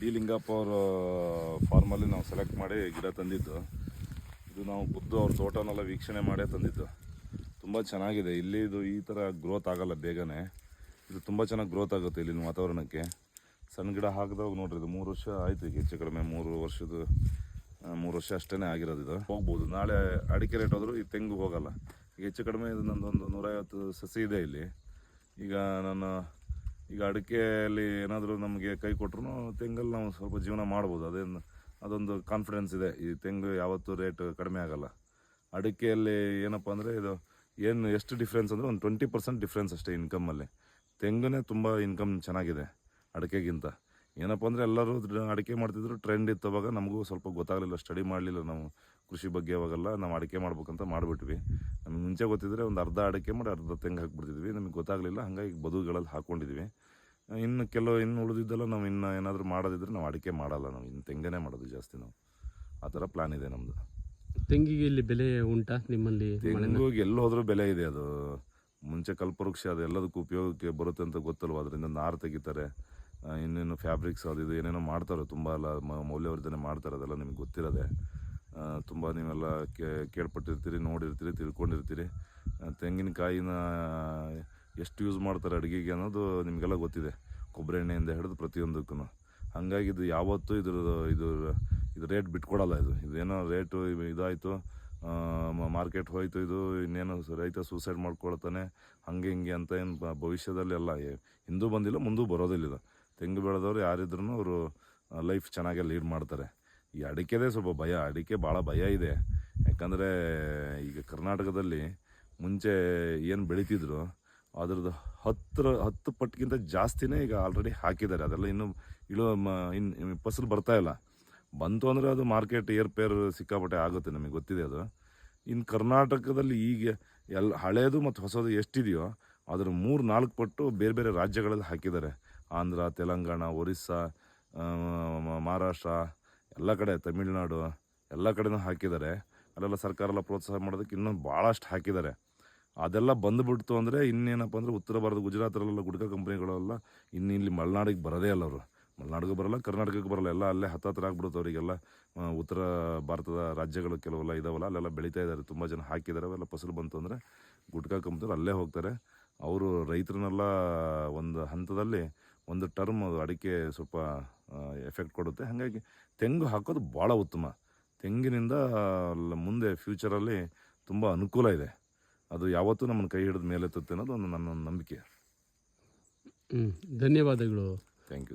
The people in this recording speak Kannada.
ಡಿ ಲಿಂಗಪ್ಪ ಅವರ ಫಾರ್ಮಲ್ಲಿ ನಾವು ಸೆಲೆಕ್ಟ್ ಮಾಡಿ ಗಿಡ ತಂದಿದ್ದು. ಇದು ನಾವು ಖುದ್ದು ಅವ್ರ ತೋಟನೆಲ್ಲ ವೀಕ್ಷಣೆ ಮಾಡೇ ತಂದಿದ್ದು. ತುಂಬ ಚೆನ್ನಾಗಿದೆ. ಇಲ್ಲಿ ಇದು ಈ ಥರ ಗ್ರೋತ್ ಆಗೋಲ್ಲ ಬೇಗನೆ. ಇದು ತುಂಬ ಚೆನ್ನಾಗಿ ಗ್ರೋತ್ ಆಗುತ್ತೆ ಇಲ್ಲಿನ ವಾತಾವರಣಕ್ಕೆ. ಸಣ್ಣ ಗಿಡ ಹಾಕಿದಾಗ ನೋಡ್ರಿ, ಇದು ಮೂರು ವರ್ಷ ಆಯಿತು ಈಗ ಹೆಚ್ಚು ಕಡಿಮೆ, ಮೂರು ವರ್ಷದ ಮೂರು ವರ್ಷ ಅಷ್ಟೇ ಆಗಿರೋದು ಇದು. ಹೋಗ್ಬೋದು. ನಾಳೆ ಅಡಿಕೆ ರೇಟ್ ಹೋದರೂ ಈ ತೆಂಗು ಹೋಗಲ್ಲ. ಈಗ ಹೆಚ್ಚು ಕಡಿಮೆ ಇದು ನಂದೊಂದು ನೂರೈವತ್ತು ಸಸಿ ಇದೆ ಇಲ್ಲಿ. ಈಗ ನಾನು ಈಗ ಅಡಿಕೆಯಲ್ಲಿ ಏನಾದರೂ ನಮಗೆ ಕೈ ಕೊಟ್ಟರು ತೆಂಗಲ್ಲಿ ನಾವು ಸ್ವಲ್ಪ ಜೀವನ ಮಾಡ್ಬೋದು. ಅದೇನು ಅದೊಂದು ಕಾನ್ಫಿಡೆನ್ಸ್ ಇದೆ. ಈ ತೆಂಗು ಯಾವತ್ತೂ ರೇಟ್ ಕಡಿಮೆ ಆಗಲ್ಲ. ಅಡಿಕೆಯಲ್ಲಿ ಏನಪ್ಪ ಅಂದರೆ ಇದು ಏನು ಎಷ್ಟು ಡಿಫ್ರೆನ್ಸ್ ಅಂದರೆ ಒಂದು ಟ್ವೆಂಟಿ ಪರ್ಸೆಂಟ್ ಡಿಫ್ರೆನ್ಸ್ ಅಷ್ಟೇ ಇನ್ಕಮಲ್ಲಿ ತೆಂಗುನೇ ತುಂಬ ಇನ್ಕಮ್ ಚೆನ್ನಾಗಿದೆ ಅಡಿಕೆಗಿಂತ. ಏನಪ್ಪ ಅಂದರೆ ಎಲ್ಲರೂ ಅಡಿಕೆ ಮಾಡ್ತಿದ್ರು ಟ್ರೆಂಡ್ ಇತ್ತು ಅವಾಗ. ನಮಗೂ ಸ್ವಲ್ಪ ಗೊತ್ತಾಗಲಿಲ್ಲ ಸ್ಟಡಿ ಮಾಡಲಿಲ್ಲ ನಾವು. ಕೃಷಿ ಬಗ್ಗೆ ಅವಾಗೆಲ್ಲ ನಾವು ಅಡಿಕೆ ಮಾಡ್ಬೇಕಂತ ಮಾಡಿಬಿಟ್ವಿ. ನಮ್ಗೆ ಮುಂಚೆ ಗೊತ್ತಿದ್ರೆ ಒಂದು ಅರ್ಧ ಅಡಿಕೆ ಮಾಡಿ ಅರ್ಧ ತೆಂಗು ಹಾಕ್ಬಿಡ್ತಿದ್ವಿ. ನಮಗೆ ಗೊತ್ತಾಗಲಿಲ್ಲ ಹಾಗಾಗಿ ಬದುಗಳಲ್ಲಿ ಹಾಕ್ಕೊಂಡಿದ್ವಿ ಇನ್ನು ಕೆಲವು ಇನ್ನು ಉಳಿದಿದ್ದೆಲ್ಲ ನಾವು ಇನ್ನು ಏನಾದರೂ ಮಾಡೋದಿದ್ರೆ ನಾವು ಅಡಿಕೆ ಮಾಡಲ್ಲ ನಾವು. ಇನ್ನು ತೆಂಗನೇ ಮಾಡೋದು ಜಾಸ್ತಿ ನಾವು. ಆ ಥರ ಪ್ಲ್ಯಾನ್ ಇದೆ ನಮ್ಮದು ತೆಂಗಿಗೆ ಇಲ್ಲಿ ಬೆಲೆ ಉಂಟಾ ನಿಮ್ಮಲ್ಲಿ ತೆಂಗಿಗೆ ಎಲ್ಲಿ ಹೋದರೂ ಬೆಲೆ ಇದೆ ಅದು. ಮುಂಚೆ ಕಲ್ಪವೃಕ್ಷ ಅದು ಎಲ್ಲದಕ್ಕೂ ಉಪಯೋಗಕ್ಕೆ ಬರುತ್ತೆ ಅಂತ ಗೊತ್ತಲ್ವ? ಅದರಿಂದ ನಾರು ತೆಗಿತಾರೆ. ಇನ್ನೇನು ಫ್ಯಾಬ್ರಿಕ್ಸ್ ಅದು ಇದು ಏನೇನೋ ಮಾಡ್ತಾರೆ ತುಂಬ ಎಲ್ಲ ಮೌಲ್ಯವರ್ಧನೆ ಮಾಡ್ತಾರೆ, ಅದೆಲ್ಲ ನಿಮ್ಗೆ ಗೊತ್ತಿರೋದೆ. ತುಂಬ ನೀವೆಲ್ಲ ಕೇಳ್ಪಟ್ಟಿರ್ತೀರಿ, ನೋಡಿರ್ತೀರಿ, ತಿಳ್ಕೊಂಡಿರ್ತೀರಿ. ತೆಂಗಿನಕಾಯಿನ ಎಷ್ಟು ಯೂಸ್ ಮಾಡ್ತಾರೆ ಅಡುಗೆಗೆ ಅನ್ನೋದು ನಿಮಗೆಲ್ಲ ಗೊತ್ತಿದೆ. ಕೊಬ್ಬರಿ ಎಣ್ಣೆಯಿಂದ ಹಿಡಿದು ಪ್ರತಿಯೊಂದಕ್ಕೂ ಹಾಗಾಗಿ ಇದು ಯಾವತ್ತೂ ಇದ್ರ ಇದು ಇದು ರೇಟ್ ಬಿಟ್ಕೊಡಲ್ಲ ಇದು. ಇದೇನೋ ರೇಟು ಇದಾಯಿತು ಮಾರ್ಕೆಟ್ ಹೋಯ್ತು, ಇದು ಇನ್ನೇನು ರೈತ ಸೂಸೈಡ್ ಮಾಡ್ಕೊಳ್ತಾನೆ, ಹಂಗೆ ಹಿಂಗೆ ಅಂತ ಏನು ಭವಿಷ್ಯದಲ್ಲಿ ಎಲ್ಲ ಹಿಂದೂ ಬಂದಿಲ್ಲ, ಮುಂದೂ ಬರೋದಿಲ್ಲ ಇದು. ತೆಂಗು ಬೆಳೆದವ್ರು ಯಾರಿದ್ರು ಅವರು ಲೈಫ್ ಚೆನ್ನಾಗೆ ಲೀಡ್ ಮಾಡ್ತಾರೆ. ಈ ಅಡಿಕೆದೇ ಸ್ವಲ್ಪ ಭಯ, ಅಡಿಕೆ ಭಾಳ ಭಯ ಇದೆ. ಯಾಕಂದರೆ, ಈಗ ಕರ್ನಾಟಕದಲ್ಲಿ ಮುಂಚೆ ಏನು ಬೆಳೀತಿದ್ರು, ಅದ್ರದ್ದು ಹತ್ತರ ಹತ್ತು ಪಟ್ಟಿಗಿಂತ ಜಾಸ್ತಿನೇ ಈಗ ಆಲ್ರೆಡಿ ಹಾಕಿದ್ದಾರೆ. ಅದೆಲ್ಲ ಇನ್ನೂ ಇಳು ಮ ಇನ್ನು ಫಸಲು ಬರ್ತಾ ಇಲ್ಲ. ಬಂತು ಅಂದರೆ ಅದು ಮಾರ್ಕೆಟ್ ಏರ್ಪೇರ್ ಸಿಕ್ಕಾಪಟ್ಟೆ ಆಗುತ್ತೆ, ನಮಗೆ ಗೊತ್ತಿದೆ ಅದು. ಇನ್ನು ಕರ್ನಾಟಕದಲ್ಲಿ ಈಗ ಎಲ್ಲ ಹಳೇದು ಮತ್ತು ಹೊಸದು ಎಷ್ಟಿದೆಯೋ, ಅದರ ಮೂರು ನಾಲ್ಕು ಪಟ್ಟು ಬೇರೆ ಬೇರೆ ರಾಜ್ಯಗಳಲ್ಲಿ ಹಾಕಿದ್ದಾರೆ. ಆಂಧ್ರ, ತೆಲಂಗಾಣ, ಒರಿಸ್ಸಾ ಮಹಾರಾಷ್ಟ್ರ, ಎಲ್ಲ ಕಡೆ, ತಮಿಳ್ನಾಡು ಎಲ್ಲ ಕಡೆನೂ ಹಾಕಿದ್ದಾರೆ. ಅಲ್ಲೆಲ್ಲ ಸರ್ಕಾರ ಎಲ್ಲ ಪ್ರೋತ್ಸಾಹ ಮಾಡೋದಕ್ಕೆ ಇನ್ನೂ ಭಾಳಷ್ಟು ಹಾಕಿದ್ದಾರೆ. ಅದೆಲ್ಲ ಬಂದುಬಿಡ್ತು ಅಂದರೆ ಇನ್ನೇನಪ್ಪ ಅಂದರೆ ಉತ್ತರ ಭಾರತ ಗುಜರಾತಲ್ಲೆಲ್ಲ ಗುಡ್ಕ ಕಂಪ್ನಿಗಳೆಲ್ಲ ಇನ್ನು ಇಲ್ಲಿ ಮಲೆನಾಡಿಗೆ ಬರೋದೇ ಅಲ್ಲ ಅವರು. ಮಲೆನಾಡಿಗೂ ಬರಲ್ಲ, ಕರ್ನಾಟಕಕ್ಕೆ ಬರಲ್ಲ. ಎಲ್ಲ ಅಲ್ಲೇ ಹತ್ತತ್ರ ಆಗ್ಬಿಡುತ್ತೆ ಅವರಿಗೆಲ್ಲ ಉತ್ತರ ಭಾರತದ ರಾಜ್ಯಗಳು ಕೆಲವೆಲ್ಲ ಇದಾವಲ್ಲ, ಅಲ್ಲೆಲ್ಲ ಬೆಳೀತಾ ಇದ್ದಾರೆ. ತುಂಬ ಜನ ಹಾಕಿದ್ದಾರೆ. ಅವೆಲ್ಲ ಫಸಲು ಬಂತು ಅಂದರೆ ಗುಟ್ಕಾ ಕಂಪ್ನಿಯವ್ರು ಅಲ್ಲೇ ಹೋಗ್ತಾರೆ. ಅವರು ರೈತರನ್ನೆಲ್ಲ ಒಂದು ಹಂತದಲ್ಲಿ ಒಂದು ಟರ್ಮ್ ಅಡಿಕೆ ಸ್ವಲ್ಪ ಎಫೆಕ್ಟ್ ಕೊಡುತ್ತೆ. ಹಾಗಾಗಿ ತೆಂಗು ಹಾಕೋದು ಭಾಳ ಉತ್ತಮ. ತೆಂಗಿನಿಂದ ಮುಂದೆ ಫ್ಯೂಚರಲ್ಲಿ ತುಂಬ ಅನುಕೂಲ ಇದೆ. ಅದು ಯಾವತ್ತೂ ನಮ್ಮನ್ನು ಕೈ ಹಿಡಿದು ಮೇಲೆತ್ತುತ್ತೆ ಅನ್ನೋದು ಒಂದು ನನ್ನ ಒಂದು ನಂಬಿಕೆ ಧನ್ಯವಾದಗಳು. Thank you